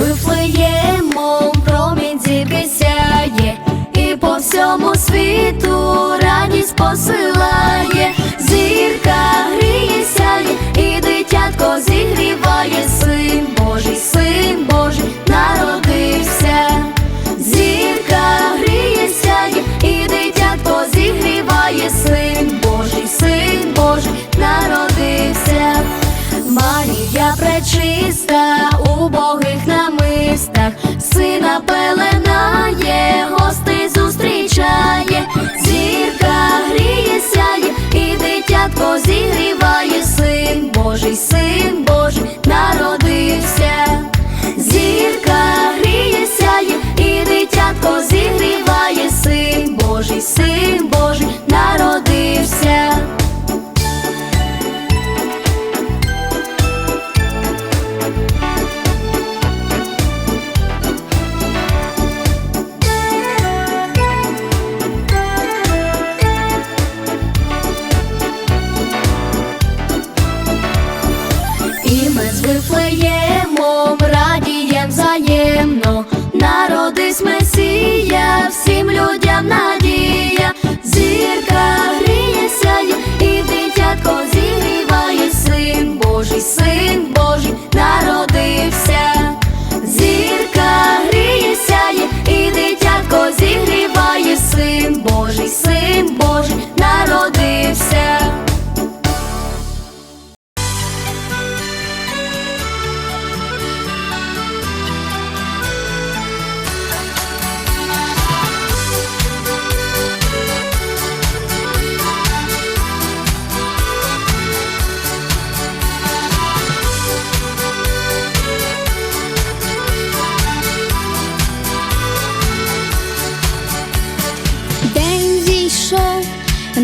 Вифлеємом промінь зірки сяє, і по всьому світу радість посилає, зірка гріє сяє, і дитятко зігріває, син Божий, син Божий народився. Зірка гріє сяє, і дитятко зігріває, син Божий, син Божий народився. Марія пречиста у богих намистах,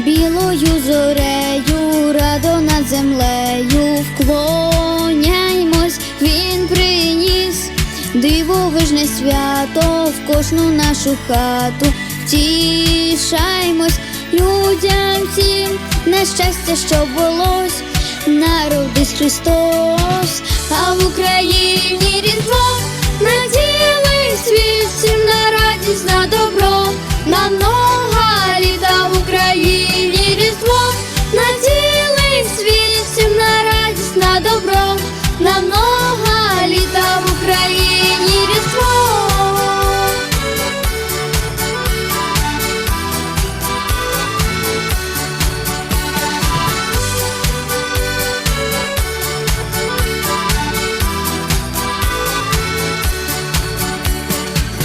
білою зорею, радо над землею вклоняймось, він приніс дивовижне свято в кожну нашу хату. Втішаймось людям всім на щастя, що булось, народись Христос, а в Україні різдво на цілий світ всім на радість на добро, на много на много літа в Україні різдво.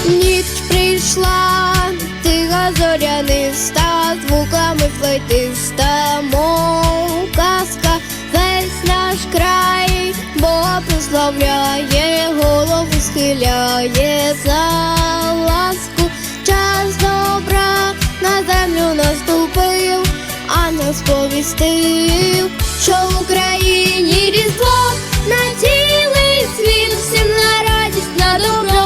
Ніч прийшла, тиха зоряниста, звуками флейтиста, мов прославляє, голову схиляє за ласку, час добра на землю наступив, а не сповістив, що в Україні різдво на цілий світ всім на радість на добро,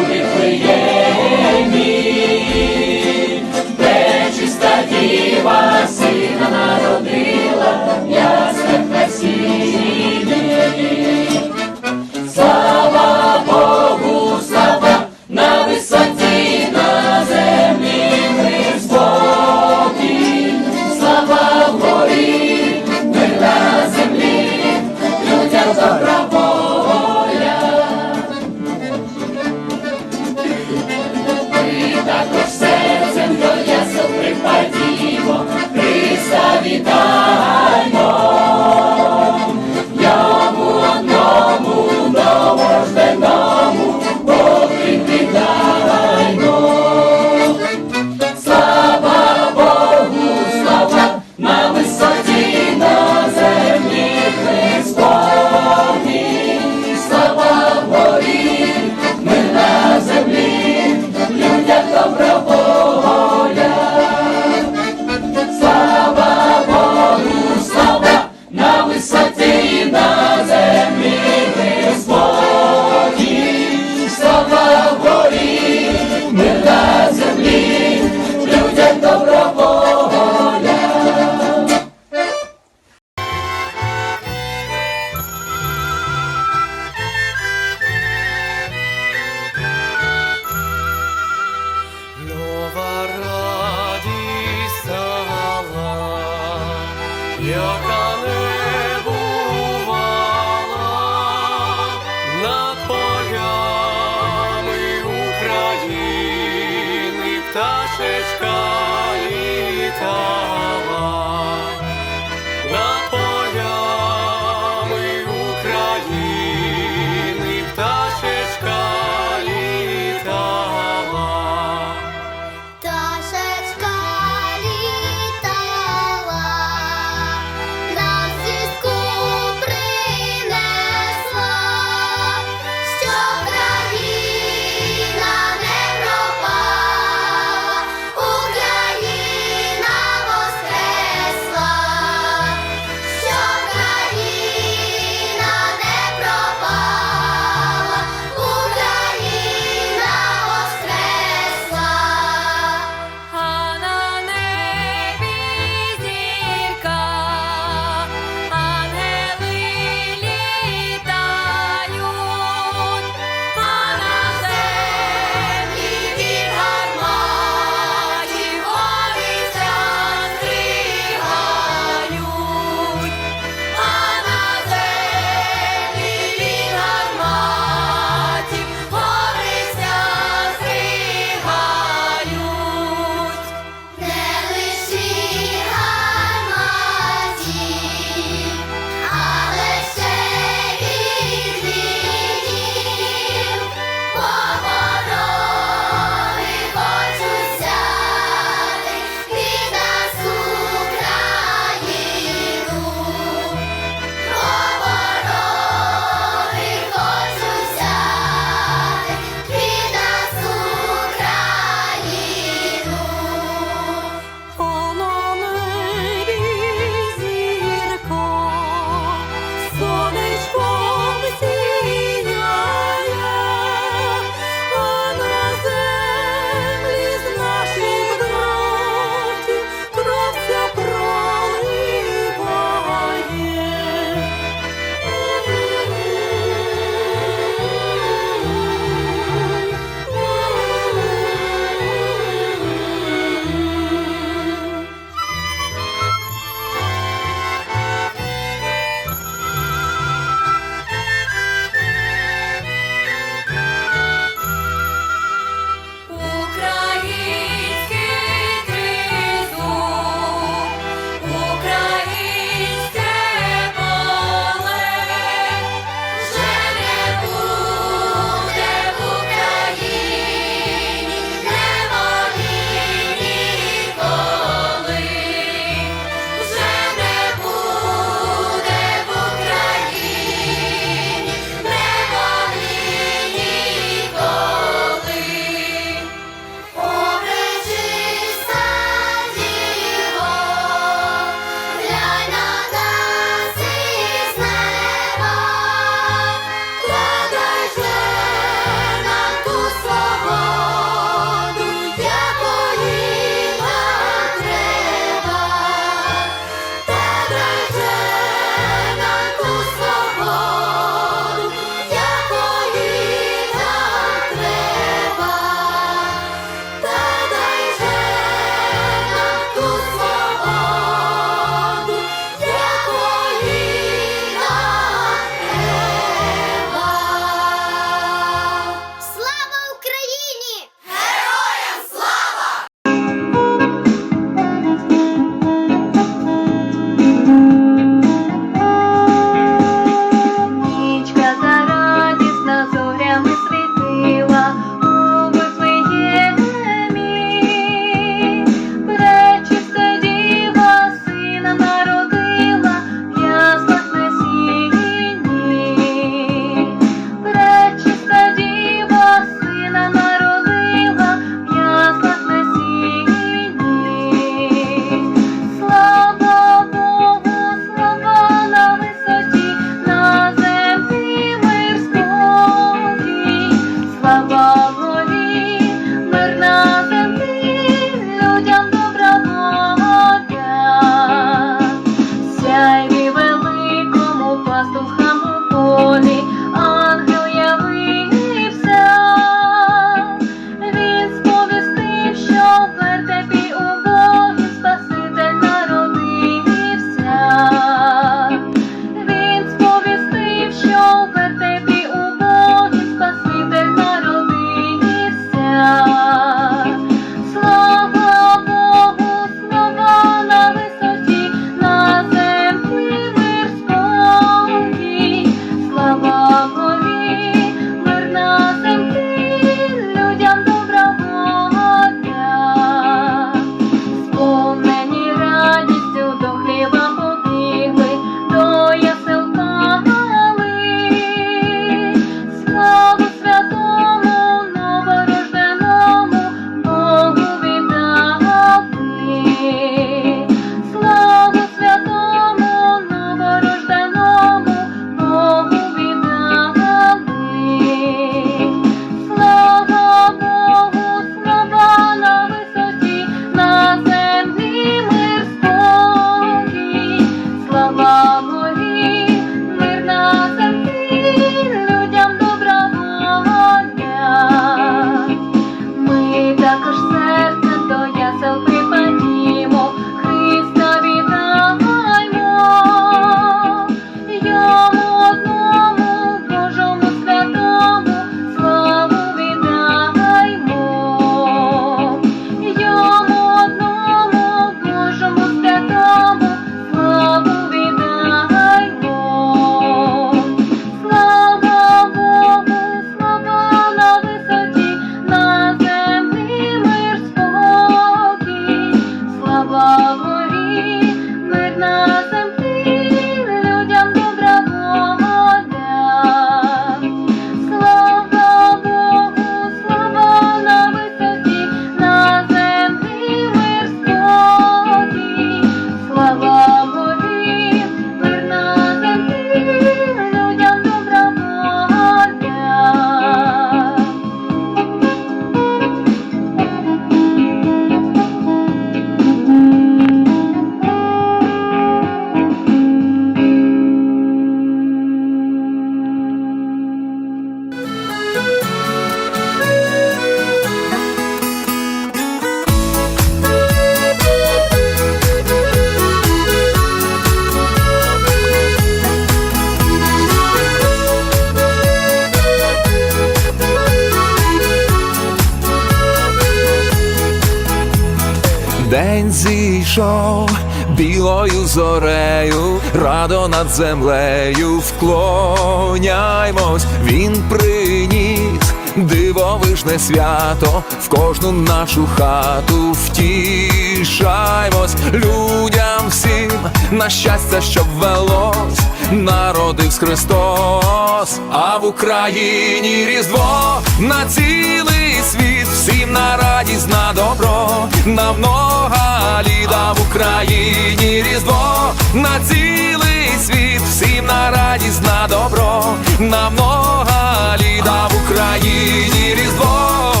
День зійшов білою зорею, радо над землею вклоняймось, він приніс дивовижне свято в кожну нашу хату втішаймось. Людям всім на щастя, щоб велось, народився Христос, а в Україні Різдво на цілий світ, всім на радість, на добро, на много літа. В Україні Різдво на цілий світ, всім на радість, на добро, на много літа. В Україні Різдво.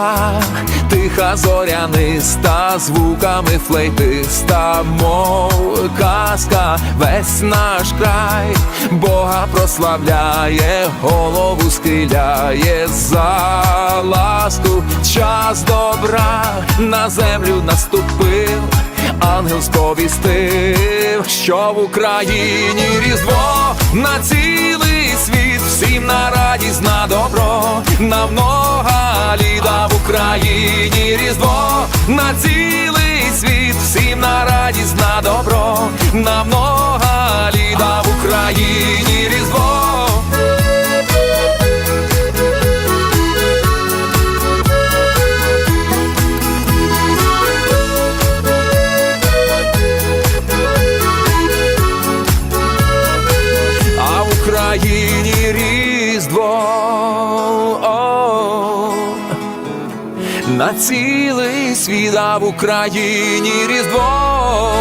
Прийшла, тиха зоряниста, звуками флейтиста, мов казка, весь наш край, Бога прославляє, голову схиляє за ласку, час добра на землю наступив. Ангел сповістив, що в Україні Різдво на цілий на радість, на добро, на много літа в Україні Різдво на цілий світ, всім на радість, на добро, на много літа в Україні Різдво. Україні на цілий світ, а в Україні Різдво.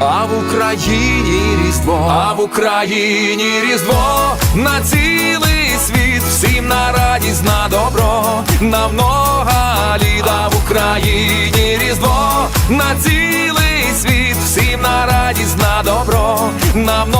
А в Україні Різдво, а в Україні Різдво. На цілий світ, всім на радість, на добро, на много літа в Україні Різдво. На цілий світ, всім на радість, на добро, на много